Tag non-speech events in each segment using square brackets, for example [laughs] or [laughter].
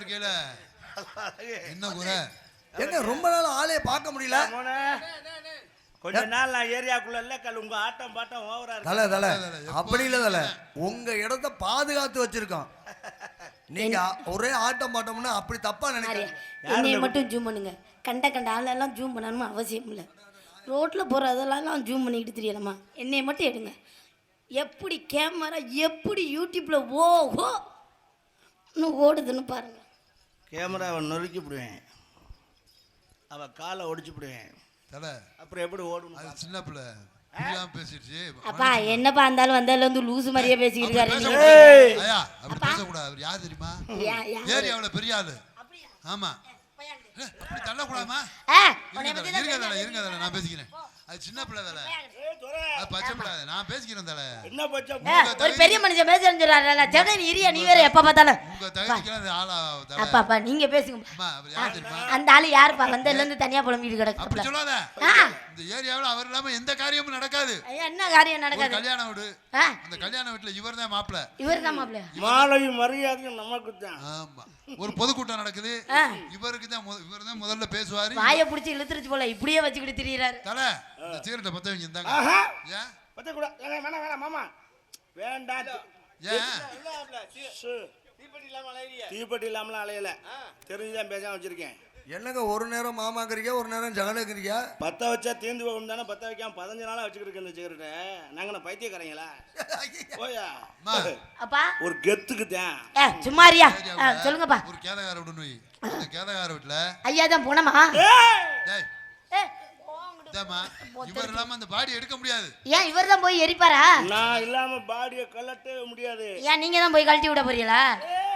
இருக்கீல. என்ன குறை? என்ன ரொம்ப நாள் ஆளைய பார்க்க முடியல? கொஞ்ச நாள் நான் ஏரியாக்குள்ள இல்ல கல் உங்க ஆட்டம் பாட்டம் ஓவரா தல இருக்கு தல அப்படி இல்ல தல. உங்க இடத்த பாதுகாத்து வச்சிருக்கோம். நீங்க ஒரே ஆட்டம் பாட்டம்னு அப்படி தப்பா நினைக்கிறேன் என்னைய மட்டும் ஜூம் பண்ணுங்க. கண்ட கண்ட ஆளெல்லாம் ஜூம் பண்ணணும்னு அவசியம் இல்லை. ரோட்டில் போகிற அதெல்லாம் ஜூம் பண்ணிக்கிட்டு தெரியலாமா என்னைய மட்டும் எடுங்க. எப்படி கேமரா எப்படி யூடியூப்பில் ஓஹோ இன்னும் ஓடுதுன்னு பாருங்க. கேமராவை நொறுக்கி விடுவேன் அவ காலை ஒடிச்சு விடுவேன் தல அப்புறம் எப்படி ஓடணும் அது சின்ன பிள்ளை பேசிடுச்சு அப்பா என்னப்பா இருந்தாலும் வந்ததுல வந்து லூசு மாதிரியே பேசிக்கிட்டு இருக்காரு. அப்படி நீங்க. பேசக்கூடாது. ஐயா அப்படி பேசக்கூடாது. அவர் யார் தெரியுமா? யா- ஏரியாவுல பெரிய ஆளு. ஆமா. அப்படி தள்ளக்கூடாமா இருங்க தல இருங்க தல நான் பேசிக்கிறேன். அது சின்ன பிள்ளை தல. அது பச்சை பிள்ளை அது. நான் பேசிக்கிறேன் தல. என்ன பச்சை ஏ, ஒரு பெரிய மனுஷன் பேசுறேன்னு சொல்றாருல சென்னை இரியா நீ வேற எப்ப பார்த்தாலும். உங்க தகுதிக்கெல்லாம் அது ஆளா தல. அப்பா அப்பா நீங்க பேசுங்க. அந்த ஆளு யாருப்பா? வந்ததுல இருந்து தனியா புலம்பிட்டு அப்படி கிடக்கு சொல்லாத. ஆ. இந்த ஏரியாவுல அவர் இல்லாம எந்த காரியமும் நடக்காது. ஐயா, என்ன காரியம் நடக்காது? கல்யாண வீடு. அந்த கல்யாண வீட்டுல இவர் தான் மாப்பிள்ள. இவர் தான் மாப்பிள்ள மாலையும் மரியாதையும் நமக்கு தான் ஆமா. ஒரு பொதுக்கூட்டம் நடக்குது. இவருக்கு தான் இவர் தான் முதல்ல பேசுவாரு. வாயை பிடிச்சி இழுத்துருச்சு போல இப்படியே வச்சுக்கிட்டு திரியிறாரு. தல இந்த சீரட்டை பத்த வைங்க இந்தாங்க ஏன்? பத்த கூட வேணாம் மாமா. வேண்டாம் ஏன்? சு. தீப்பெட்டி இல்லாமலாம் அலையல. தெரிஞ்சுதான் பேசாம வச்சிருக்கேன். என்னங்க ஒரு நேரம் மாமாங்கிறீங்க ஒரு நேரம் ஜகனுங்கிறீங்க பத்த வச்சா தீர்ந்து போகும் தானே பத்த வைக்காம பதினஞ்சு நாளா வச்சுக்கிட்டு இந்த சிகரெட்டை. நாங்க என்ன பைத்தியக்காரங்களா? போயா? அம்மா, அப்பா. ஒரு கெத்துக்கு தான் ஏ சும்மாரியா சொல்லுங்கப்பா. ஒரு கேதகார வீடுன்னு வை அந்த கேதகார வீட்டுல ஐயா தான் போனமா இவர் இல்லாம அந்த பாடி எடுக்க முடியாது. ஏன் இவர் தான் போய் எரிப்பாரா? நான் இல்லாம பாடியை கலட்டவே முடியாது. ஏன் நீங்க தான் போய் கழட்டி விட போறீங்களா?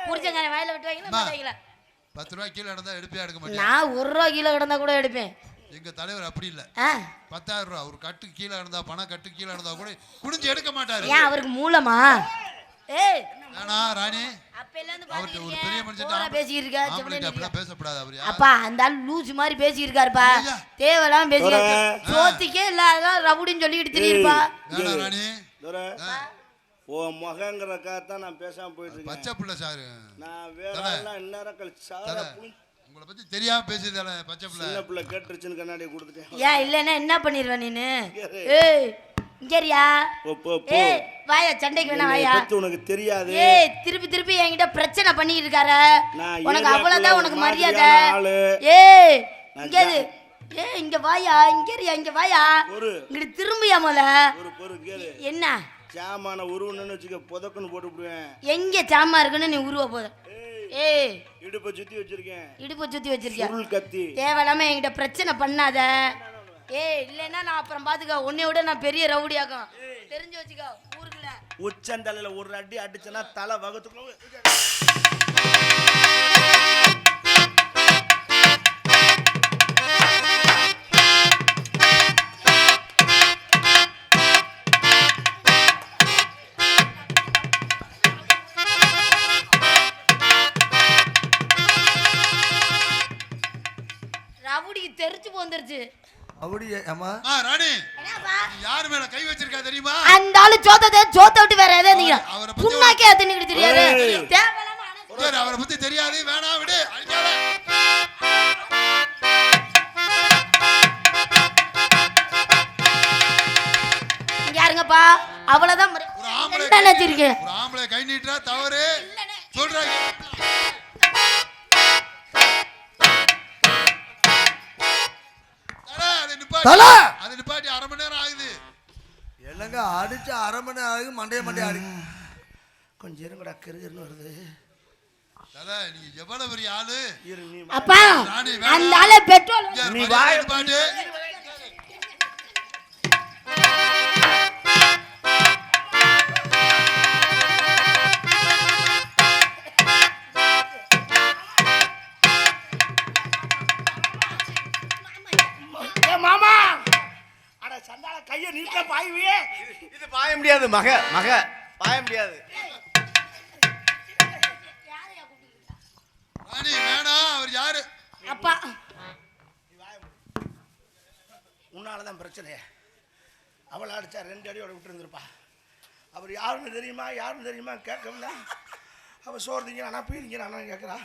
புடிச்சங்க வாயில விட்டு வைங்களா பத்து ரூபாய் கீழே நடந்தா எடுப்பே எடுக்க மாட்டேன் நான் ஒரு ரூபா கீழே கிடந்தா கூட எடுப்பேன் எங்க தலைவர் அப்படி இல்ல பத்தாயிரம் ரூபாய் ஒரு கட்டு கீழே இருந்தா பணம் கட்டு கீழே இருந்தா கூட குடிஞ்சு எடுக்க மாட்டாரு ஏன் அவருக்கு மூலமா ஏய் வேணா ராணி ஒரு பாத்துக்கிட்டு பெரிய. மனுஷன் பேசிக்கிட்டு இருக்கா அப்படிலாம் பேசப்படாது அவர் அப்பா அந்த ஆள் லூசு மாதிரி ஐயா. தேவையெல்லாம் பேசிட்டு ஆ. சோத்திக்கே இல்லாதான் ரவுடின்னு சொல்லிக்கிட்டு தெரியுப்பா வேணா ராணி உன் மகங்கிறக்காக தான் நான் பேசாம போயிட்டு இருக்கேன். பச்சை பிள்ளை சாரு. நான். ஆள்லாம் இந்நேரம் கழிச்சு சார தல. புளி- உங்களை பத்தி தெரியாம பேசுதல பச்சை பிள்ளை. சின்ன பிள்ளை கேட்டுருச்சுன்னு கண்ணாடி கொடுத்துட்டேன். ஏன் இல்லைன்னா என்ன பண்ணிடுவ நீனு? ஏய் இங்கரியா? போ, போ, போ. ஏய் வாயா சண்டைக்கு வேணா வாயா. உனக்கு தெரியாது. ஏய் திருப்பி திருப்பி என்கிட்ட பிரச்சனை பண்ணிட்டு இருக்காரு நான் உனக்கு அவ்வளவுதான் உனக்கு மரியாதை. ஏய் இங்க. ஏய் இங்க வாயா இங்க இருயா இங்க வாயா. ஒரு இங்கிட்டு திரும்பியா முத? ஒரு பொறு கேளு என்ன? சாமான உருவணும்னு வச்சுக்க புதக்குன்னு போட்டு விடுவேன். எங்க சாமா இருக்குன்னு நீ உருவ போத. ஏய் இடுப்பை சுத்தி வச்சிருக்கேன். இடுப்பு சுத்தி வச்சிருக்கியா? சுருள் கத்தி. தேவையில்லாம என்கிட்ட பிரச்சனை பண்ணாத. ஏய் இல்லைன்னா நான் அப்புறம் பாத்துக்க. உன்னை விட நான் பெரிய ரவுடியாக்கும். தெரிஞ்சு வச்சுக்கோ ஊருக்குள்ள. உச்சந்தலையில ஒரு அடி அடிச்சனா தலை வகத்துக்குள்ள அம்மா? ஆ ராணி. யார் மேல கை வச்சிருக்கா தெரியுமா? அந்த ஆளு சோத்தத்தை சோத்த விட்டு வேற எதாவது நீங்க புண்ணாக்கே தின்னுக்கிட்டு தெரியாது? ஏய். தேவையில்லாம அவரை பத்தி தெரியாது. வேணாம் விடு. இங்க யாருங்கப்பா? அவ்வளவுதான் ஒரு ஆம்பளை கை நீட்டா தவறு. சொல்றாங்க தல! அதை நிப்பாட்டி அரை மணி நேரம் ஆகுது என்னங்க அடிச்சு அரை மணி நேரம் ஆகி மண்டைய மண்டைய அடி கொஞ்சம் இருங்கடா கிருகிருன்னு வருது தல, நீ எவ்வளவு பெரிய ஆளு இரு நீ அப்பா. அந்த ஆளு பெட்ரோல் நீ வாய- நிப்பாட்டு. முடியாது மக மக. பாய முடியாது. வேணாம் அவர் யாரு? அப்பா. உன்னாலதான் பிரச்சனை அவளை அடிச்சா ரெண்டு அடியோட விட்டு இருந்திருப்பா அவர் யாருன்னு தெரியுமா யாருன்னு தெரியுமா கேட்கல அவள் சோறு திங்கிறானா பீ திங்கிறானா கேட்குறா.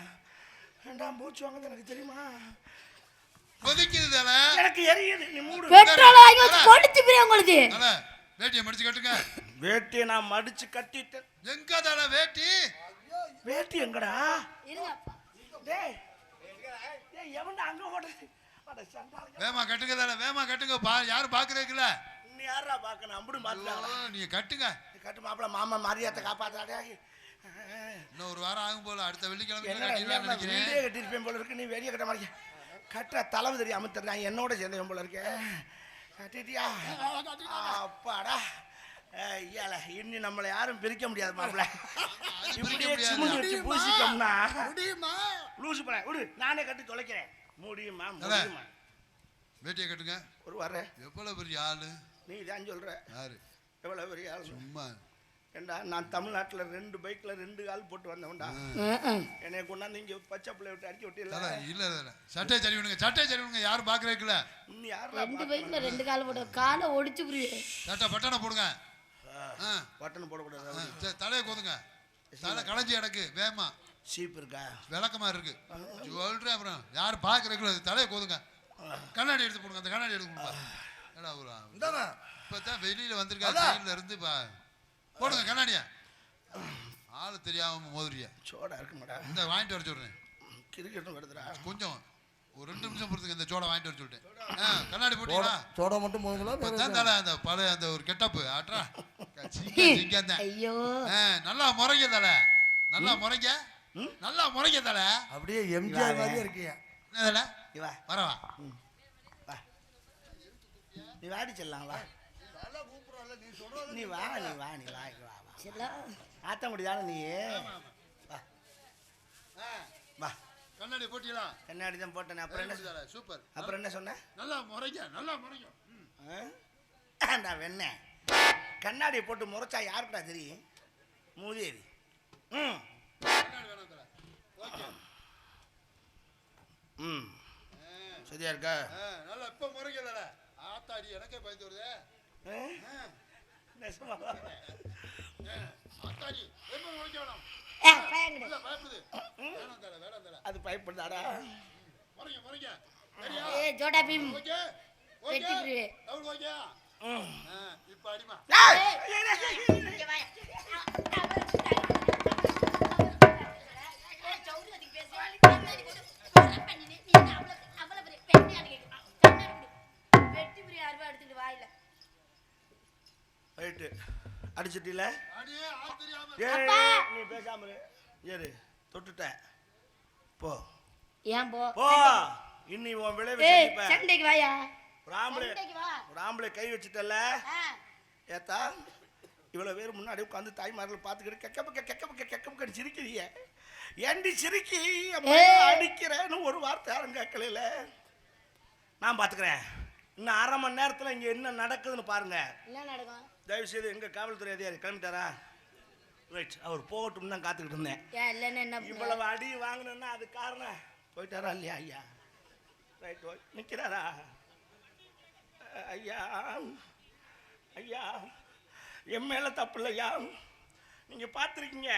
வேண்டாம் மூச்சு வாங்க எனக்கு தெரியுமா? கொதிக்குது எனக்கு எரியுது நீ மூடு. பெட்ரோல் வாங்கி வச்சு உங்களுக்கு? வேட்டியை மடிச்சு கட்டுங்க. வேட்டியை நான் மடிச்சு கட்டிட்டேன். எங்க தல வேட்டி? வேட்டி எங்கடா? டேய் டேய் எவன்டா அங்க ஓடுறது? அட சண்டாளங்க வேமா கட்டுங்க தல வேமா கட்டுங்க. பா யாரும் பாக்குறதுக்குல நீ யாரா பார்க்கணும் அம்புடும் பார்த்துட்டாங்களா நீங்க கட்டுங்க. கட்டு மாப்பிள மாமா மரியாதை காப்பாத்தாடே இன்னும் ஒரு வாரம் ஆகும் போல அடுத்த வெள்ளிக்கிழமை நினைக்கிறேன். கட்டிருப்பேன் போல இருக்கு. நீ வெளியே கட்ட மாதிரி கட்டுற தளபதி அமுத்துறான் என்னோட சேர்ந்தவன் போல இருக்கே. கட்டிட்டியா? அப்பாடா. ஐயால இனி நம்மளை யாரும் பிரிக்க முடியாது மாப்பிள. [laughs] அது பிரிக்க இப்படியே. சிமெண்ட் வச்சு பூசிட்டோம்னா. லூசு போறேன் விடு. நானே கட்டி தொலைக்கிறேன். முடியுமா? முடியுமா? வேட்டியை கட்டுங்க. ஒரு வர எவ்வளவு பெரிய ஆளு? நீ தான் சொல்ற. யாரு? எவ்வளவு பெரிய ஆள்? சும்மா. ஏண்டா நான் தமிழ்நாட்டுல ரெண்டு பைக்ல ரெண்டு கால் போட்டு வந்தவன்டா. என்னை கொண்டாந்து இங்க பச்சை பிள்ளை விட்டு அடிக்க விட்டு தல இல்ல தல சட்டை சரி விடுங்க சட்டை சரி விடுங்க யாரும் பாக்குறதுக்குல இன்னும் யாரா ரெண்டு பைக்ல ரெண்டு கால் போட்டு காலை ஒடிச்சு புரியுது சட்டை பட்டனை போடுங்க. ஆ, பட்டன் போடக்கூடாது தலையை கோதுங்க. தலை களைஞ்சி கிடக்கு வேமா சீப் இருக்கா? விளக்கமா இருக்கு. சொல்றேன் அப்புறம் யாரும் பாக்குறதுக்குள்ள தலையை கோதுங்க. கண்ணாடி எடுத்து போடுங்க அந்த கண்ணாடி எடுத்து போடுங்க. ஏடா ஒரு இந்தாங்க இப்பதான் வெளியில வந்திருக்கா ஜெயில இருந்து பா. போடுங்க கண்ணாடியா. ஆளு தெரியாம மோதுறிய. சோடா இருக்குமாடா. இந்த வாங்கிட்டு வர சொல்றேன். கிரிக்கெட்டும் வருதுடா. கொஞ்சம் ஒரு ரெண்டு நிமிஷம் பொறுத்துங்க இந்த சோடா வாங்கிட்டு வர சொல்லிட்டேன். ஆ, கண்ணாடி போட்டீங்களா? சோடா மட்டும் போதுங்களா தான் அந்த பழைய அந்த ஒரு கெட்டப்பு. ஆட்ரா. [laughs] ஐயோ. ஆ, நல்லா முறைங்க தலை நல்லா முறைங்க. நல்லா முறைங்க தலை அப்படியே எம்ஜிஆர் மாதிரியே இருக்கீங்க. என்ன தலை நீ வா. வரவா வா. நீ வாடி செல்லாம் வா. நீ வா நீ வா நீ வா வா வா. செல்லா. ஆத்தங்குடி தானே நீ? வா. வா. கண்ணாடி போட்டீங்களா கண்ணாடி தான் போட்டேன் அப்புறம் என்ன சூப்பர். அப்புறம் என்ன சொன்னேன் நல்லா முறைங்க நல்லா முறைங்க? நான் வெண்ண. கண்ணாடி போட்டு முறைச்சா யாருக்குடா தெரியும்? மூதேவி. ம். கண்ணாடி வேணாம் தலை ஓகே. ம். சரியா இருக்கா? நல்லா இப்போ முறைங்க தலை ஆத்தாடி எனக்கே பயந்து வருதே. அது பயப்படுதாடா ஏ ஜோடா பீம். இப்போ அடிமா வாயில ரைட்டு அடிச்சிட்டில? நீ பேசாம இரு. ஏறு. தொட்டுட்ட. போ. ஏன் போ? போ. இன்னி உன் விளைவு சண்டைக்கு வாயா? ஒரு ஆம்பளை சண்டைக்கு வா. ஒரு ஆம்பளை கை வச்சுட்டல. ஏத்தா இவ்வளவு பேர் முன்னாடி உட்காந்து தாய்மார்கள் பார்த்துக்கிட்டு கெக்க பக்க கெக்க பக்க கெக்க பக்க சிரிக்கிறீங்க ஏண்டி சிரிக்கி. அடிக்கிறேன்னு ஒரு வார்த்தை யாரும் கேட்கல நான் பார்த்துக்கிறேன் இன்னும் அரை மணி நேரத்தில் இங்கே என்ன நடக்குதுன்னு பாருங்க. என்ன நடக்கும்? தயவு செய்து எங்க காவல்துறை அதிகாரி கிளம்பிட்டாரா? ரைட் அவர் போகட்டும் தான் காத்துக்கிட்டு இருந்தேன்? இவ்வளவு அடி வாங்கினா அது காரணம். போயிட்டாரா இல்லையா ஐயா? ரைட் நிற்கிறாரா ஐயா ஐயா என் மேல தப்பு இல்லையா நீங்க பார்த்துருக்கீங்க.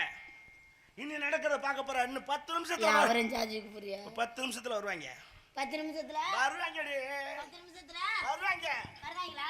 இனி நடக்கிறத பார்க்க போற. இன்னும் பத்து நிமிஷத்துல பத்து நிமிஷத்துல வருவாங்க. பத்து நிமிஷத்துல? வருவாங்கடி. பத்து நிமிஷத்துல? வருவாங்க. வருவாங்களா?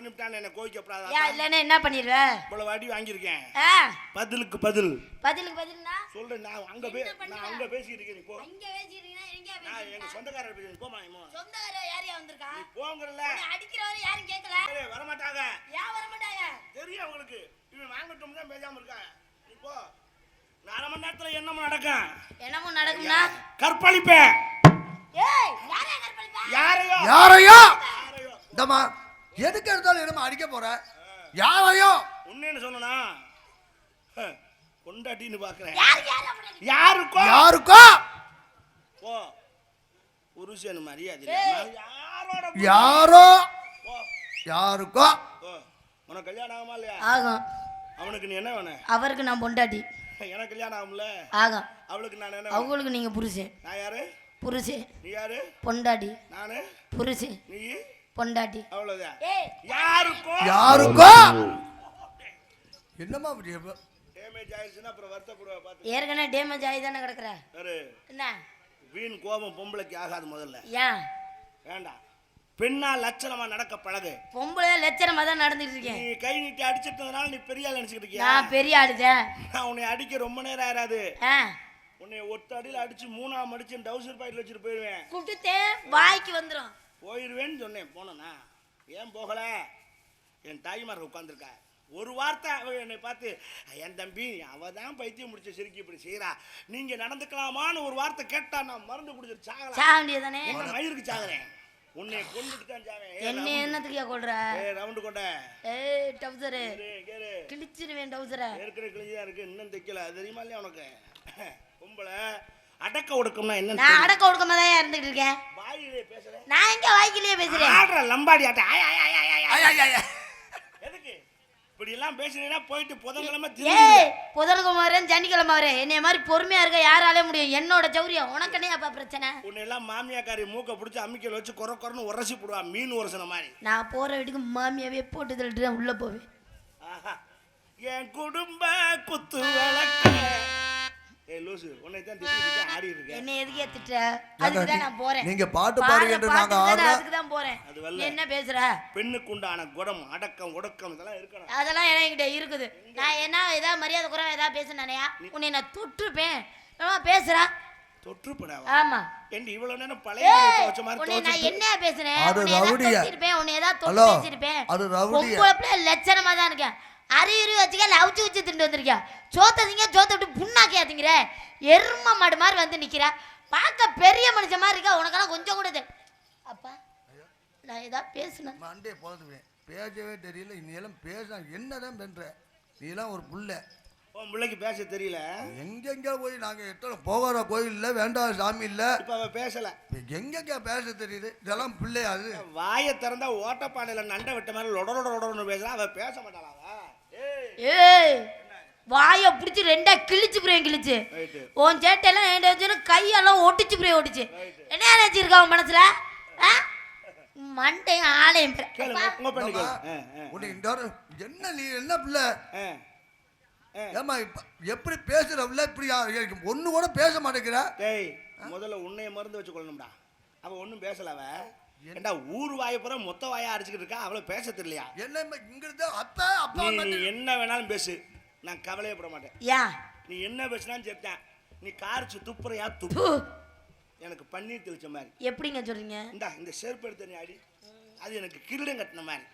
பண்ணிவிட்டான்னு என்னை ஏன் கோவிக்கப்படாதா இல்லைன்னா என்ன பண்ணிடுவ? இவ்வளவு அடி வாங்கியிருக்கேன். பதிலுக்கு பதில். பதிலுக்கு பதில்னா? சொல்றேன் நான் அங்க பே? நான் அங்க பேசிக்கிட்டு இருக்கேன் நீ போ. அங்க பேசிட்டீங்கன்னா எங்க சொந்தக்காரர் பேசுறேன் போமா நீ சொந்தக்கார யாரையா வந்திருக்கா? போங்கறல அடிக்கிறவரை யாரும் கேட்கல வரமாட்டாங்க. ஏன் வர மாட்டாங்க தெரியும் அவங்களுக்கு. இவன் வாங்கட்டும் தான் பேசாம இருக்கான் நீ போ. அரை மணி நேரத்துல என்னமோ நடக்கும்? என்னமோ நடக்கும்னா? கற்பழிப்பேன். ஏய் யாரையா கற்பழிப்பா? யாரையோ? யாரையா? யாரையோ? இந்தம்மா எதுக்கு எடுத்தாலும் என்னமா அடிக்க போற? யாரையும்? உன்னேன்னு சொன்னா கொண்டாட்டின்னு பாக்குறேன். யார் யார் அப்படி? யாருக்கோ? யாருக்கோ? போ. புருஷன் மரியாதை. யாரோ? யாருக்கோ. உனக்கு கல்யாணம் ஆகுமா இல்லையா? ஆகும். அவனுக்கு நீ என்ன வேணும்? அவருக்கு நான் பொண்டாட்டி. எனக்கு கல்யாணம் ஆகும்ல? ஆகும். அவளுக்கு நான் என்ன? அவங்களுக்கு நீங்க புருஷன். நான் யாரு? புருஷன். நீ யாரு? பொண்டாட்டி. நானு? புருஷன். நீ பொண்டாட்டி. அவ்வளவுதான். ஏய் யாருக்கோ? யாருக்கோ? என்னம்மா அப்படி டேமேஜ் ஆயிடுச்சுன்னா அப்புறம் வருத்தப்படுவா பார்த்து ஏற்கனவே டேமேஜ் ஆகி தானே கிடக்குற என்ன? வீண் கோபம் பொம்பளைக்கு ஆகாது முதல்ல. ஏன்? வேண்டாம். பெண்ணா லட்சணமா நடக்க பழகு. பொம்பளை லட்சணமா தான் நடந்துட்டு இருக்கேன் நீ கை நீட்டி அடிச்சிட்டதுனால நீ பெரிய ஆள் நினைச்சுக்கிட்டு இருக்கியா? நான் பெரிய ஆளுதான் நான் உன்னை அடிக்க ரொம்ப நேரம் ஆயிராது. உன்னை ஒத்த அடியில் அடிச்சு மூணாம் அடிச்சு டவுசர் பாக்கெட்ல வச்சுட்டு போயிடுவேன். கூப்பிட்டுட்டேன் வாய்க்கு வந்துடும் போயிடுவேன்னு சொன்னேன் போனேனா? ஏன் போகல? என் தாய்மார் உட்காந்துருக்கா ஒரு வார்த்தை அவ என்னை பார்த்து என் தம்பி அவ தான் பைத்தியம் முடிச்ச சிரிக்கி இப்படி செய்யறா நீங்க நடந்துக்கலாமான்னு ஒரு வார்த்தை கேட்டா நான் மருந்து குடிச்சிட்டு சாகலாம். என்ன மயிருக்கு சாகுறேன்? உன்னை கொண்டுட்டு தான் சாவேன் என்ன என்னத்துக்கு கொள்ற ஏய் ரவுண்டு கொண்ட. ஏய் டவுசரு. கிழிச்சிருவேன் டவுசரை. ஏற்கனவே கிழிஞ்சா இருக்கு இன்னும் தைக்கல. தெரியுமா இல்லையா உனக்கு? [laughs] பொம்பளை அடக்க ஒடுக்கம்னா என்னன்னு நான். அடக்க ஒடுக்கமா தான் இருந்துட்டு இருக்கேன். வாயிலே பேசுறேன் நான் எங்க வாய்க்கிலேயே பேசுறேன் ஆடுற லம்பாடி ஆட்ட. ஆய், ஆய், ஆய், ஆய், ஆய், ஆய். எதுக்கு? இப்படி எல்லாம் பேசுனீங்கன்னா போயிட்டு புதன்கிழமை ஏய் திரும்பி புதன்குமாரன் சனிக்கிழமை வரேன் என்னைய மாதிரி பொறுமையா இருக்க யாராலே முடியும். என்னோட சௌரியம் உனக்கு என்ன அப்பா பிரச்சனை? உன்னை எல்லாம் மாமியாக்காரி மூக்க பிடிச்சி அம்மிக்கல் வச்சு குறை குறைன்னு உரசி போடுவா மீன் உரசின மாதிரி. நான் போற வீட்டுக்கு மாமியாவே போட்டு தள்ளிட்டு தான் உள்ள போவேன். ஆஹா. என் குடும்ப குத்து விளக்க. ஏய் லூசு உன்னை தான் திட்டி ஆடி இருக்கேன். என்ன எதுக்கே திட்ட அதுக்கு தான் நான் போறேன். நீங்க பாட்டு நாங்க ஆடுறோம் அதுக்கு தான் போறேன். அது வரல. என்ன பேசுற? பெண்ணுக்கு உண்டான குடம் அடக்கம் ஒடுக்கம் இதெல்லாம் இருக்கணும். அதெல்லாம் என்கிட்ட இருக்குது. நான் என்ன ஏதாவது மரியாதை குறைவா ஏதாவது பேசுனானயா உன்னை நான் தொற்றுப்பேன். என்னமா பேசுறா? தொற்றுப்படாவா ஆமா. ஏண்டி இவ்வளவு நேரம் பழைய மாதிரி உன்னை நான் என்ன பேசுனேன்? அது ரவுடியா? உன்னை ஏதாவது தொட்டு ஹலோ, பேசியிருப்பேன் அது ரவுடியா? லட்சணமா தான் இருக்கேன். அறியுறி வச்சுக்க லவுச்சு வச்சு திண்டு வந்திருக்கேன் சோத்த திங்க சோத்த விட்டு புண்ணாக்கியா திங்கிற எரும மாடு மாதிரி வந்து நிக்கிற. பார்க்க பெரிய மனுஷன் மாதிரி இருக்கா? உனக்கெல்லாம் கொஞ்சம் கூட அப்பா நான் ஏதாவது பேசுனேன் மண்டே போதுவேன் பேசவே தெரியல. நீ எல்லாம் பேச என்னதான் பண்ற? நீ எல்லாம் ஒரு புள்ள. உன் பிள்ளைக்கு பேச தெரியல. எங்கெங்க போய் நாங்க எத்தனை போகிற கோயில் இல்ல வேண்டாம் சாமி இல்ல. இப்ப அவ பேசல. எங்கெங்க பேச தெரியுது. இதெல்லாம் பிள்ளையா அது? வாயை திறந்தா ஓட்டப்பானையில நண்டை விட்ட மாதிரி லொட லொட லொடன்னு பேசுறா அவ பேச மாட்டாளா? ஏய் வாயை பிடிச்சி ரெண்டா கிழிச்சு புரியும் கிழிச்சு. உன் சேட்டையெல்லாம் என்கிட்ட வச்சு கையெல்லாம் ஒட்டிச்சு புரிய ஒட்டிச்சு. என்ன நினைச்சிருக்கா உன் மனசுல? ஆ? மண்டையும் ஆளையும் பெற- கேளு அப்பா, உங்க பண்ணி கேளு. ஆமா. ஆ, ஆ, உன்னை இந்த வாரம் என்ன நீ என்ன பிள்ளை. ஏமா இப்ப எப்படி பேசுற பிள்ளை இப்படி ஒண்ணு கூட பேச மாட்டேங்கிற? முதல்ல உன்னைய மருந்து வச்சு கொள்ளணும்டா அவ ஒன்றும் பேசல அவ. ஏண்டா ஊர் வாயை பூரா மொத்த வாயா அடிச்சுக்கிட்டு இருக்கா? அவளை பேச தெரியலையா? என்ன இங்கிருந்து அப்பா அப்பா நீ என்ன வேணாலும் பேசு. நான் கவலையப்பட மாட்டேன். ஏன் நீ என்ன பேசினாலும் சரிதான் நீ காரிச்சு துப்புறையா? துப்பு. ப்பு, எனக்கு பன்னீர் தெளிச்ச மாதிரி. எப்படிங்க சொல்றீங்க? இந்தா இந்த செருப்பு எடுத்து நீ அடி. அது எனக்கு கிரீடம் கட்டின மாதிரி.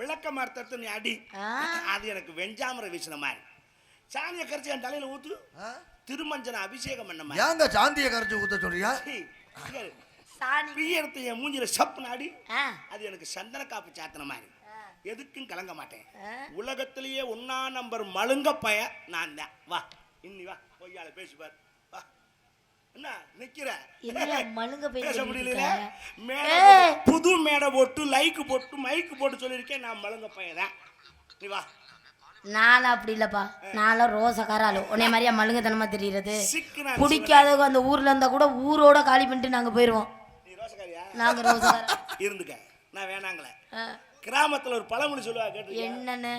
விளக்க மரத்தை நீ அடி. அது எனக்கு வெஞ்சாமரை வீசின மாதிரி. சாணியை கரைச்சி என் தலையில ஊத்து? திருமஞ்சன அபிஷேகம் பண்ண மாதிரி. ஏங்க சாந்தியை கரைச்சு ஊத்த சொல்றியா? சாணி. பிரியறத்தை என் மூஞ்சில சப்பு நாடி அது எனக்கு சந்தன காப்பு சாத்தின மாதிரி. எதுக்கும் கலங்க மாட்டேன். உலகத்திலேயே ஒன்னா நம்பர் மழுங்க பய நான் தான். வா இன்னி வா பொய்யால பேசி பாரு வா. என்ன நிக்கிற? மழுங்க போய் பேச முடியல? மேடை புது மேடை போட்டு லைக் போட்டு மைக்கு போட்டு சொல்லியிருக்கேன் நான் மழுங்க பையன் நீ வா. நானும் அப்படி இல்லப்பா. நானும் ரோசக்கார ஆளு. உன்னை மாதிரியா மழுங்கத்தனமா தெரியுறது? நான் பிடிக்காதவங்க அந்த ஊர்ல இருந்தா கூட ஊரோட காலி பண்ணிட்டு நாங்க போயிருவோம். நாங்க இருந்துக்க. நான் வேணாங்களே. கிராமத்துல ஒரு பழமொழி சொல்லுவா கேட்டு என்னன்னு?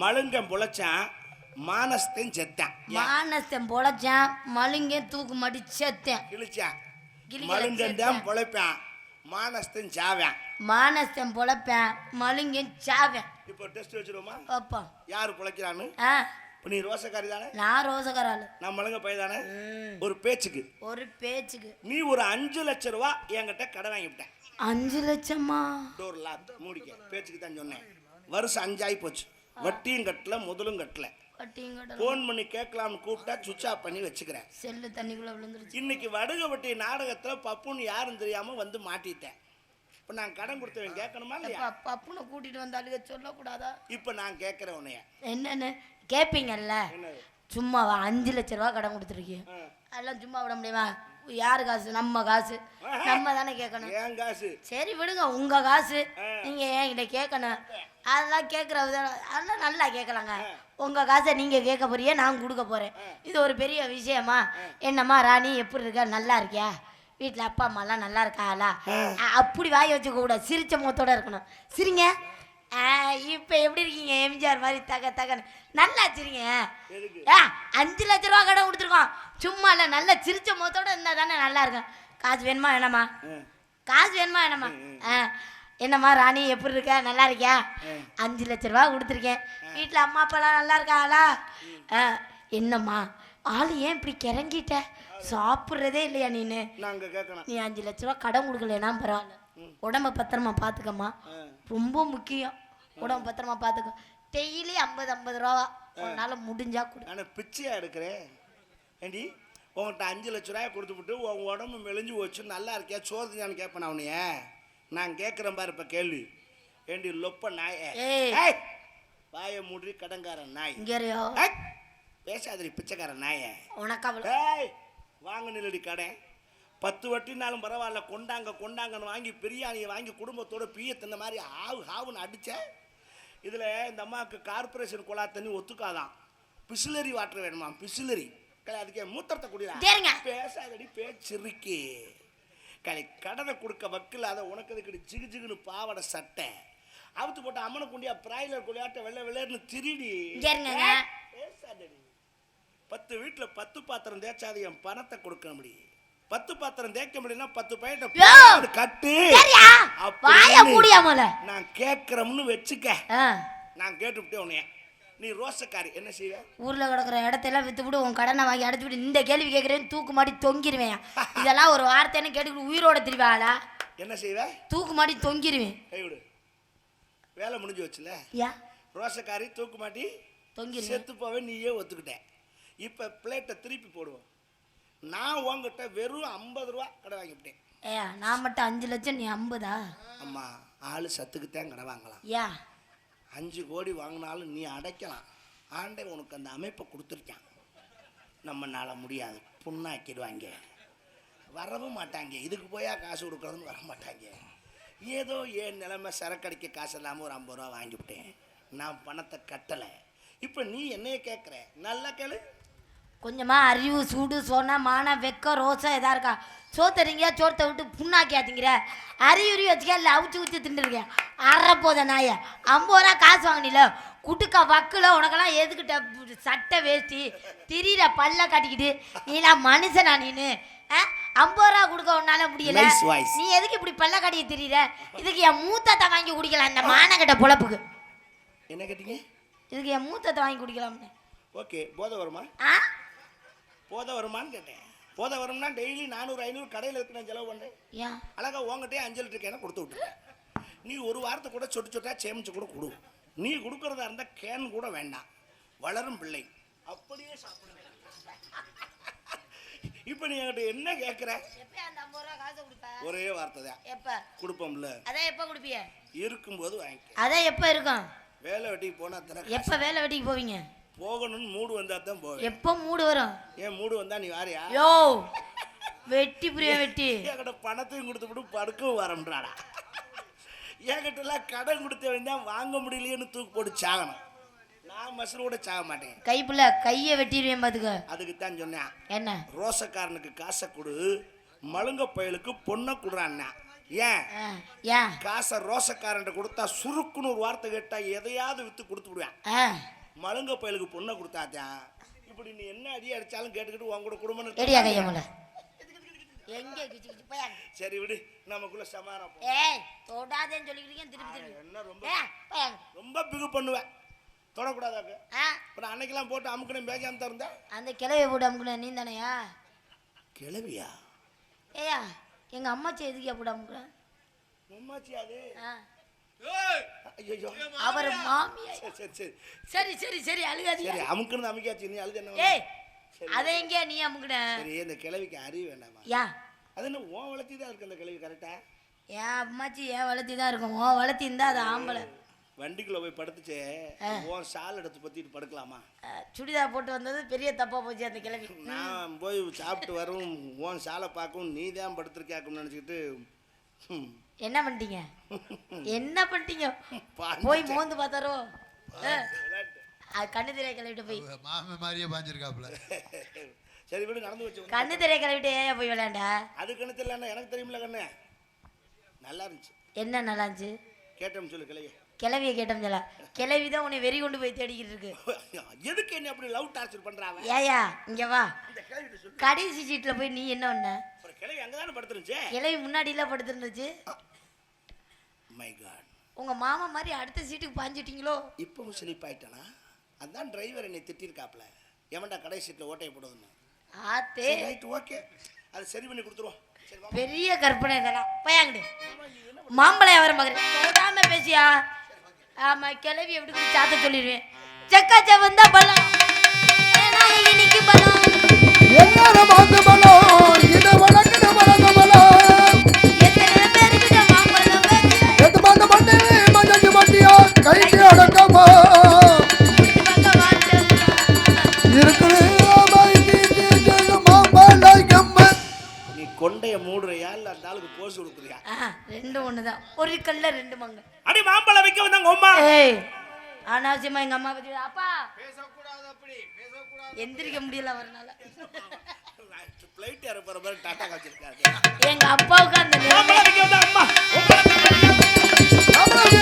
மழுங்கன் பொழைச்சான் மானஸ்தன் செத்தான். மானஸ்தன் பொழைச்சான் மழுங்க தூக்கு மாட்டி செத்தேன். கிழிச்சான் மழுங்கன் தான். பொழைப்பான் மானஸ்தன் சாவான். மானஸ்தன் பொழைப்பேன் மழுங்க சாவேன். இப்போ டெஸ்ட் வச்சிருவோமா? அப்பா யாரு பொழைக்கிறான்னு? இப்போ நீ ரோசக்காரி தானே? நான் ரோசக்கார ஆளு நான் மழுங்க பையன் தானே? ஒரு பேச்சுக்கு. ஒரு பேச்சுக்கு. நீ ஒரு அஞ்சு லட்ச ரூபா என்கிட்ட கடன் வாங்கிவிட்டேன் அஞ்சு லட்சமா? டோர் லாக் மூடிக்க. பேச்சுக்கு தான் சொன்னேன். வருஷம் அஞ்சாயி போச்சு. வட்டியும் கட்டல முதலும் கட்டல. ஃபோன் பண்ணி கேட்கலாம்னு கூப்பிட்டா சுவிட்ச் ஆஃப் பண்ணி வச்சுக்கிறேன். செல்லு தண்ணிக்குள்ள விழுந்துருச்சு. இன்னைக்கு வடுக வட்டி நாடகத்துல பப்புன்னு யாரும் தெரியாம வந்து மாட்டிட்டேன். இப்போ நான் கடன் கொடுத்தவன் கேட்கணுமா இல்லையா? எப்பா பப்புனை கூட்டிட்டு வந்தாலுங்க சொல்லக்கூடாதா? இப்போ நான் கேட்குறேன் உன்னைய. என்னன்னு? கேட்பீங்கல்ல சும்மாவா அஞ்சு லட்ச ரூபா கடன் கொடுத்துருக்கீங்க. அதெல்லாம் சும்மா விட முடியுமா? யாரு காசு? நம்ம காசு. நம்ம தானே கேட்கணும். காசு. சரி விடுங்க உங்க காசு. நீங்க என்கிட்ட கேட்கணும். அதெல்லாம் கேட்குற அதெல்லாம் நல்லா கேட்கலாங்க. உங்க காசை நீங்க கேட்க போறியே நான் கொடுக்க போறேன். இது ஒரு பெரிய விஷயமா? என்னம்மா ராணி எப்படி இருக்க? நல்லா இருக்கியா? வீட்டில் அப்பா அம்மாலாம் நல்லா இருக்காளா? அப்படி வாய் வச்சுக்க கூடாது. சிரிச்ச முகத்தோட இருக்கணும். சிரிங்க. இப்ப எப்படி இருக்கீங்க? எம்ஜிஆர் மாதிரி தக தகன்னு. நல்லா சிரிங்க ஏ அஞ்சு லட்ச ரூபா கடன் கொடுத்துருக்கோம். சும்மா இல்லை நல்ல சிரிச்ச முகத்தோட இருந்தா தானே நல்லா இருக்கும். காசு வேணுமா வேணாமா? காசு வேணுமா வேணாமா? ஆ. என்னம்மா ராணி எப்படி இருக்க? நல்லா இருக்கியா? அஞ்சு லட்ச ரூபா கொடுத்துருக்கேன். வீட்டில் அம்மா அப்பாலாம் நல்லா இருக்காங்களா? ஆ என்னம்மா ஆள் ஏன் இப்படி கிறங்கிட்ட? சாப்பிட்றதே இல்லையா நீனு? நீ அஞ்சு லட்ச ரூபா கடன் கொடுக்கலனா பரவாயில்ல. உடம்ப பத்திரமா பார்த்துக்கம்மா ரொம்ப முக்கியம். உடம்ப பத்திரமா பார்த்துக்க டெய்லி ஐம்பது ஐம்பது ரூபா உன்னால முடிஞ்சா கொடு. நான் பிச்சையா எடுக்கிறேன். ஏண்டி? உங்கள்கிட்ட அஞ்சு லட்ச ரூபாய் கொடுத்துவிட்டு உன் உடம்பு மெலிஞ்சு போச்சு. நல்லா இருக்கியா? சோறு நான் கேட்பேன் அவனைய நான் கேட்குறேன் பாரு இப்போ கேள்வி. ஏண்டி லொப்ப நாய? வாயை மூடி கடங்காரன் நாய். பேசாதடி பிச்சைக்காரன் நாய. உனக்கு வாங்க நிலடி கடை. பத்து வட்டினாலும் பரவாயில்ல கொண்டாங்க கொண்டாங்கன்னு வாங்கி பிரியாணியை வாங்கி குடும்பத்தோட பீய தின்ன மாதிரி ஆவு ஹாவுன்னு அடித்தேன் இதில் இந்த அம்மாவுக்கு கார்பரேஷன் குழா தண்ணி ஒத்துக்காதான். பிசிலரி வாட்டர் வேணுமா? பிசிலரி. கலை அதுக்கே மூத்திரத்தை சரிங்க. பேசாதடி பேச்சிருக்கி கலை கடனை கொடுக்க வக்கில் அதை உனக்கு அதுக்கடி ஜிகு ஜிகுன்னு பாவாடை சட்டை. அவுத்து போட்ட அம்மனை குண்டியா பிராய்லர் குழியாட்ட வெள்ளை வெள்ளையர்னு திருடி. பேசாதடி. பத்து வீட்டில் பத்து பாத்திரம் தேய்ச்சாது என் பணத்தை கொடுக்க முடியும் பத்து பாத்திரம் தேய்க்க முடியும்னா பத்து! பையன் கட்டு. சரியா? வாய அப்படின்னு மூடியா போல நான் கேட்குறோம்னு வச்சுக்க. நான் கேட்டுவிட்டேன் உன்னைய. நீ ரோசக்காரி. என்ன செய்வ? ஊர்ல கிடக்குற இடத்தையெல்லாம் வித்துவிட்டு உன் கடனை வாங்கி அடைச்சிவிட்டு இந்த கேள்வி கேட்குறேன்னு தூக்கு மாட்டி தொங்கிருவேன். [laughs] இதெல்லாம் ஒரு வார்த்தைன்னு கேட்டுக்கிட்டு உயிரோட திருவாளா என்ன செய்வ? தூக்கு மாட்டி தொங்கிருவேன். கைவிடு வேலை முடிஞ்சு வச்சுல. யா. ரோசக்காரி தூக்கு மாட்டி தொங்கிருவேன். செத்து போவே நீயே ஒத்துக்கிட்டேன் இப்போ பிளேட்டை திருப்பி போடுவோம். நான் உங்ககிட்ட வெறும் ஐம்பது ரூபா கடை வாங்கிவிட்டேன் ஏயா நான் மட்டும் அஞ்சு லட்சம் நீ ஐம்பதா? அம்மா ஆள் சத்துக்குத்தான் கடை வாங்கலாம். யா? அஞ்சு கோடி வாங்கினாலும் நீ அடைக்கலாம். ஆண்டவன் உனக்கு அந்த அமைப்பை கொடுத்துருக்கான். நம்மனால முடியாது. புண்ணாக்கிடுவாங்க. வரவும் மாட்டாங்க. இதுக்கு போயா காசு கொடுக்குறதுன்னு வர மாட்டாங்க. ஏதோ என் நிலைமை சரக்கடிக்க காசு இல்லாமல் ஒரு ஐம்பது ரூபா வாங்கிவிட்டேன் நான் பணத்தை கட்டலை. இப்போ நீ என்னைய கேட்குற நல்லா கேளு. கொஞ்சமா அறிவு சூடு சொன்னா மான வெக்க ரோசா எதா இருக்கா? சோத்தறீங்க சோத்தை விட்டு புண்ணாக்கியாத்தீங்கிற அறிவுரி வச்சுக்க இல்லை அவிச்சு ஊற்றி தின்றுருக்கேன் அறப்போத நாய. ஐம்பது ரூபா காசு வாங்கினில. குட்டுக்க வக்கில் உனக்கெல்லாம் எதுக்கிட்ட சட்டை வேஷ்டி திரியிற பல்ல கட்டிக்கிட்டு நீலாம் மனுஷனா நீனு? ஆ? ஐம்பது ரூபா கொடுக்க உன்னால முடியல. நீ எதுக்கு இப்படி பல்ல கட்டிக்க திரியிற? இதுக்கு என் மூத்தத்தை வாங்கி குடிக்கலாம் இந்த மானகட்ட பொழப்புக்கு. என்ன கேட்டீங்க? இதுக்கு என் மூத்தத்தை வாங்கி குடிக்கலாம்னு. ஓகே போதை வருமா? ஆ? போதை வருமான்னு கேட்டேன். போதை வரும்னா டெய்லி நானூறு ஐநூறு கடையில் இருக்கு நான் செலவு பண்ணுறேன் ஏன்? அழகா உங்ககிட்டயே அஞ்சு லிட்டர் கேனை கொடுத்து விட்டுருக்கேன் நீ ஒரு வாரத்தை கூட சொட்டு சொட்டா சேமிச்சு கூட கொடு. நீ கொடுக்கறதா இருந்தால் கேன் கூட வேண்டாம். வளரும் பிள்ளை. அப்படியே சாப்பிடுங்க இப்போ நீ என்கிட்ட என்ன கேட்குற ஒரே வார்த்தை தான். எப்ப? கொடுப்போம்ல. அதான் எப்ப கொடுப்பிய? இருக்கும்போது வாங்கிக்க. அதான் எப்ப இருக்கும்? வேலை வெட்டிக்கு போனால் தர எப்ப வேலை வெட்டிக்கு போவீங்க? போகணும்னு மூடு வந்தால் தான் போவேன். எப்ப மூடு வரும்? ஏன் மூடு வந்தா நீ வாரியா? யோ வெட்டி புரிய வெட்டி. என்கிட்ட பணத்தையும் கொடுத்து விட்டு படுக்கவும் வரம்ன்றாடா என்கிட்ட எல்லாம் கடன் கொடுத்த வேண்டாம் வாங்க முடியலையேன்னு தூக்கு போட்டு சாகணும். நான் மசரு கூட சாக மாட்டேன். கைப்புள்ள கையை வெட்டிடுவேன் பாத்துக்க. அதுக்கு தான் சொன்னேன். என்ன? ரோசக்காரனுக்கு காசை கொடு மழுங்க பயலுக்கு பொண்ணை கொடுறான்னா. ஏன்? ஏன்? காசை ரோசக்காரன்ட்ட கொடுத்தா சுருக்குன்னு ஒரு வார்த்தை கேட்டா எதையாவது வித்து கொடுத்து விடுவேன். ஆ, மழுங்க பயலுக்கு பொண்ணை கொடுத்தாத்தான் இப்படி நீ என்ன அடி அடிச்சாலும் கேட்டுக்கிட்டு உன் கூட குடும்பம் எடியா கைய முல்ல எங்க கிச்சு கிச்சு போய் அங்க. சரி விடு நமக்குள்ள சமாதானம். ஏய் தொடாதேன்னு சொல்லிக்கிறீங்க திருப்பி திருப்பி. என்ன ரொம்ப. ரொம்ப பிகு பண்ணுவேன். தொடக்கூடாதாக்கு அப்புறம் அன்னைக்கெல்லாம் போட்டு அமுக்கணும் பேஜாம இருந்தேன் அந்த கிளவிய போட்டு அமுக்குன நீ தானையா? கிளவியா? ஏயா எங்க அம்மாச்சி எதுக்கியா போட்டு அமுக்குற? உம்மாச்சி அது? ஆ, ஐயோ அவர் மாமியா. சரி சரி சரி. சரி சரி சரி அழுகாதீங்க. சரி அமுக்குன்னு அமுக்காச்சு நீ அழுது என்ன ஏய் சரி. அதை எங்கேயா நீ அமுக்குன? சரி இந்த கிளவிக்கு அறிவு வேண்டாமா? யா. அது என்ன உன் வளர்த்தி தான் இருக்கு அந்த கிளவி கரெக்டா என் அம்மாச்சி ஏன் வளர்த்தி தான் இருக்கும். உன் வளர்த்தி அது ஆம்பளை. வண்டிக்குள்ள போய் படுத்துச்சு. உன் ஷால் எடுத்து பத்திட்டு படுக்கலாமா? சுடிதார் போட்டு வந்தது பெரிய தப்பாக போச்சு அந்த கிழவி. [laughs] நான் போய் சாப்பிட்டு வரும். உன் ஷாலை பார்க்கவும் நீ தான் படுத்திருக்காக்கும்னு நினச்சிக்கிட்டு என்ன பண்ணிட்டீங்க? [laughs] என்ன பண்ணிட்டீங்க. போய் மோந்து பார்த்தாரோ? கண்ணு திரைய கிளவிட்டு போய். மாமன் மாதிரியே பாஞ்சிருக்காப்புல. [laughs] சரி விடு நடந்து வச்சு கண்ணு திரைய கிளவிட்டு ஏன் போய் விளையாண்டா? அது கணத்து இல்லைன்னா எனக்கு தெரியுமில்ல கண்ணு. நல்லா இருந்துச்சு. என்ன நல்லா இருந்துச்சு? கேட்டோம் சொல்லு கிளைய கிளவியை கேட்டோம் சொல்ல. கிளவி தான் உன்னை வெறி கொண்டு போய் தேடிக்கிட்டு இருக்கு. எதுக்கு என்ன அப்படி லவ் டார்ச்சர் பண்றாங்க ஏயா இங்க வா. கடைசி சீட்ல போய் நீ என்ன பண்ண? கிளவி அங்கே தானே படுத்துருந்துச்சு? கிளவி முன்னாடிலாம் படுத்துருந்துச்சு. மை காட் உங்க மாமா மாதிரி அடுத்த சீட்டுக்கு பாஞ்சிட்டீங்களோ? இப்பவும் ஸ்லிப் ஆயிட்டானா? அதான் டிரைவர் என்னை திட்டிருக்காப்ல. எவன்டா கடை சீட்டில் ஓட்டையை போடுதுன்னு ஆத்தே. ரைட் ஓகே அது சரி பண்ணி கொடுத்துருவோம். பெரிய கற்பனை இதெல்லாம். போயாங்கடு மாம்பழம் வியாபாரம் பார்க்குறேன். தொடாம பேசியா? ஆமா கிளவி எப்படி சாத்த சொல்லிடுவேன். செக்கா செவந்தா பழம். ஏன்னா இன்னைக்கு பழம். எல்லாரும் பார்த்து பலம் ஒண்ணுதான் ஒரு கல்ல ரெண்டு மங்க அடி மாம்பழம் வைக்க வந்தாங்க உமா ஏய் அனாவசியமா எங்க அம்மா பத்தி அப்பா பேசக்கூடாது அப்படி பேசக்கூடாது எந்திரிக்க முடியல அவர்னால ஃப்ளைட் ஏற போகிற மாதிரி டாட்டா காய்ச்சிருக்காரு எங்க அப்பாவுக்கு அந்த மாம்பழம் வைக்க வந்தா அம்மா வாயை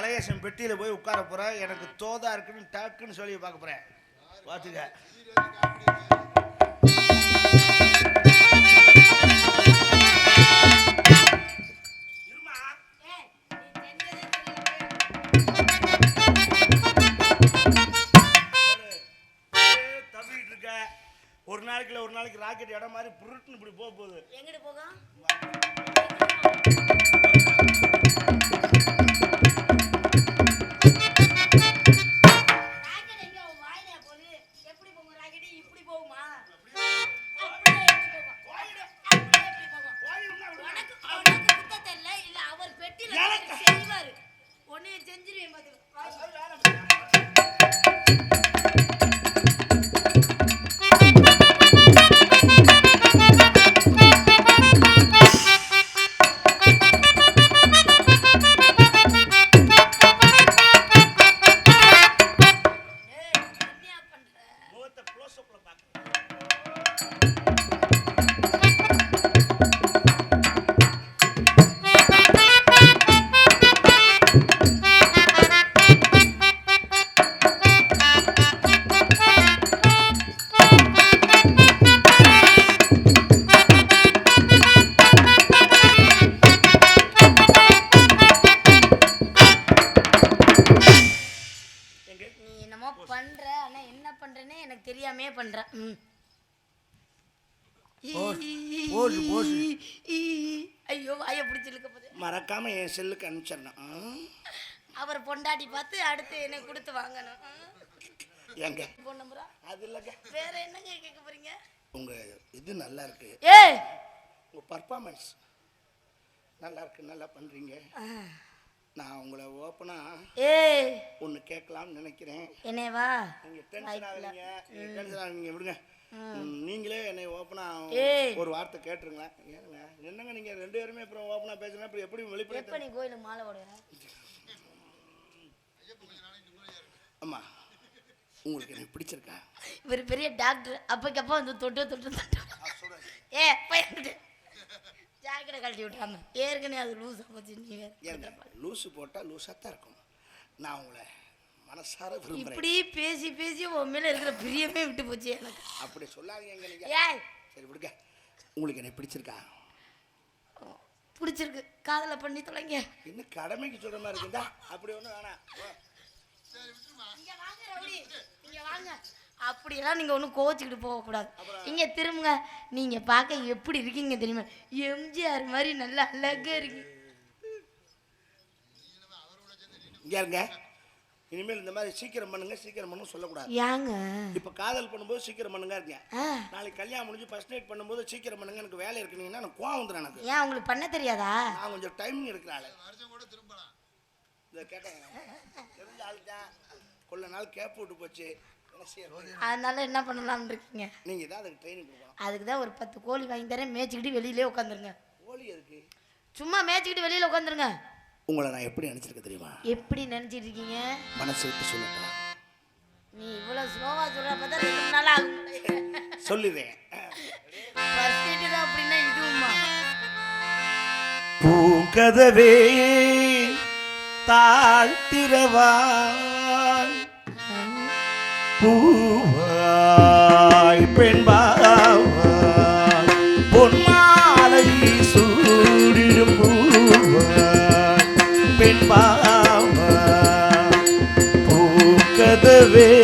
அலையசம் பெட்டியில போய் உட்கார போறேன். எனக்கு தோதா இருக்குன்னு டக்குன்னு சொல்லி பார்க்க போறேன். பார்த்துக்க. ஒரு நாளைக்கு இல்ல ஒரு நாளைக்கு ராக்கெட் இடம் மாதிரி புருட்டுன்னு இப்படி போக போகுது. எங்கிட்டு போகும்? உன்னைய செஞ்சிருவேன் பாத்துக்க. போடு, போடு. ஐயோ வாயை பிடிச்சிருக்க போது மறக்காம என் செல்லுக்கு அனுப்பிச்சிடணும்? அவர் பொண்டாட்டி பார்த்து அடுத்து எனக்கு கொடுத்து வாங்கணும். ம். எங்க போன் நம்பரா அது இல்லைங்க. வேற என்னங்க கேட்க போறீங்க? உங்க இது நல்லா இருக்கு. ஏய்! உங்க பர்ஃபார்மன்ஸ் நல்லா இருக்கு நல்லா பண்றீங்க. நான் உங்களை ஓப்பனா ஏய்! ஒன்று கேட்கலாம்னு நினைக்கிறேன். என்னைய வா நீங்க டென்ஷன் நீங்க டென்ஷன் ஆகுறீங்க விடுங்க. நீங்களே என்னை ஓப்பனா. ஒரு வார்த்தை கேட்டுருங்களேன். ஏனுங்க என்னங்க நீங்க ரெண்டு பேருமே அப்புறம் ஓப்பனா பேசுனா அப்புறம் எப்படி எப்ப வெளிப்படை நீ கோயிலுக்கு மாலை போடுவ? அம்மா உங்களுக்கு எனக்கு பிடிச்சிருக்கா? இவர் பெரிய டாக்டர் அப்பக்கப்போ வந்து தொட்டு தொட்டு தொட்டு. ஏ பையன்ட்டு ஜாக்கெட்டை கழட்டி விட்டாங்க. ஏற்கனவே அது லூஸ் போச்சு நீ வேற. ஏங்க லூஸு போட்டால் லூஸாக தான் இருக்கும். நான் உங்களை மனசார விரும்புகிறேன் இப்படி பேசி பேசி உன் மேல இருக்கிற பிரியமே விட்டு போச்சு எனக்கு. அப்படி சொல்லாதீங்க நீங்க. ஏய். சரி விடுங்க. உங்களுக்கு எனக்கு பிடிச்சிருக்கா? பிடிச்சிருக்கு. காதலை பண்ணி தொலைங்க. என்ன கடமைக்கு சொல்ற மாதிரி இருக்குதா அப்படி ஒன்றும் வேணாம். இங்க வாங்க ரவுடி. இங்க வாங்க. அப்படியெல்லாம் நீங்க ஒன்றும் கோச்சிக்கிட்டு போகக்கூடாது. இங்க திரும்புங்க. நீங்க பார்க்க எப்படி இருக்கீங்க தெரியுமா? எம்ஜிஆர் மாதிரி நல்லா அழகா இருக்கீங்க இங்க இருங்க. இனிமேல் இந்த மாதிரி சீக்கிரம் பண்ணுங்க சீக்கிரம் பண்ணுங்க சொல்லக்கூடாது. ஏங்க. இப்போ காதல் பண்ணும்போது சீக்கிரம் பண்ணுங்க இருக்கேன் நாளைக்கு கல்யாணம் முடிஞ்சு ஃபர்ஸ்ட் நைட் பண்ணும்போது சீக்கிரம் பண்ணுங்க எனக்கு வேலை இருக்குனீங்கன்னா எனக்கு கோவம் வந்துடும் எனக்கு. ஏன் உங்களுக்கு பண்ண தெரியாதா? நான் கொஞ்சம் டைமிங் எடுக்கிறாள் இதை கேட்டேன். தெரிஞ்ச ஆள் தான். கொள்ள நாள் கேப் விட்டு போச்சு. அதனால என்ன பண்ணலாம்னு இருக்கீங்க? நீங்கள் தான் அதுக்கு ட்ரைனிங் கொடுக்கணும். அதுக்கு தான் ஒரு பத்து கோழி வாங்கி தரேன். மேய்ச்சிக்கிட்டு வெளியிலே உட்காந்துருங்க. கோழி இருக்கு சும்மா மேய்ச்சிக்கிட்டு வெளியில உட்காந்துருங்க. உங்களை நான் எப்படி நினச்சிருக்க தெரியுமா? எப்படி நினைச்சிட்டு இருக்கீங்க மனசு விட்டு சொல்லட்டேன் நீ இவ்வளவு ஸ்லோவா சொல்ற பார்த்தா ரெண்டு மூணு நாள் ஆகும். தான் அப்படின்னா இதுவுமா பூங்கதவே தாழ்த்திரவான் பூவாய் பெண்பாவாய் பூங்கதவே